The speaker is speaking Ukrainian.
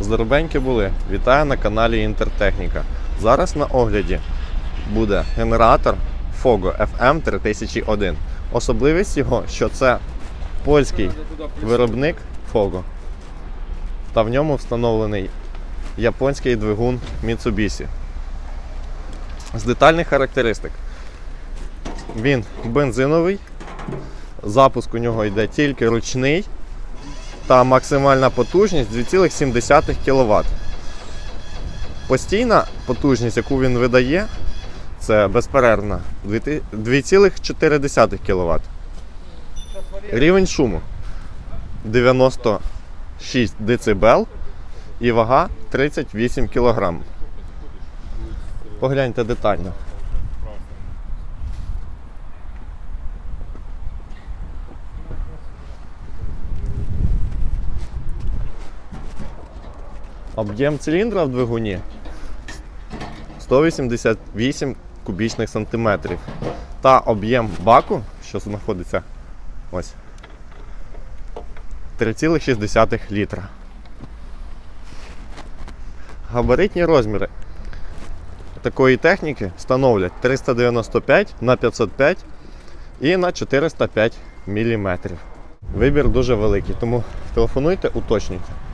Здоровенькі були. Вітаю на каналі Інтертехніка. Зараз на огляді буде генератор Fogo FM 3001. Особливість його, що це польський виробник Fogo. Та в ньому встановлений японський двигун Mitsubishi. З детальних характеристик. Він бензиновий, запуск у нього йде тільки ручний та максимальна потужність 2,7 кВт. Постійна потужність, яку він видає, це безперервна 2,4 кВт. Рівень шуму 96 дБ і вага 38 кг. Погляньте детально. Об'єм циліндра в двигуні 188 кубічних сантиметрів. Та об'єм баку, що знаходиться ось 3,6 літра. Габаритні розміри такої техніки становлять 395 на 505 і на 405 мм. Вибір дуже великий, тому телефонуйте, уточнюйте.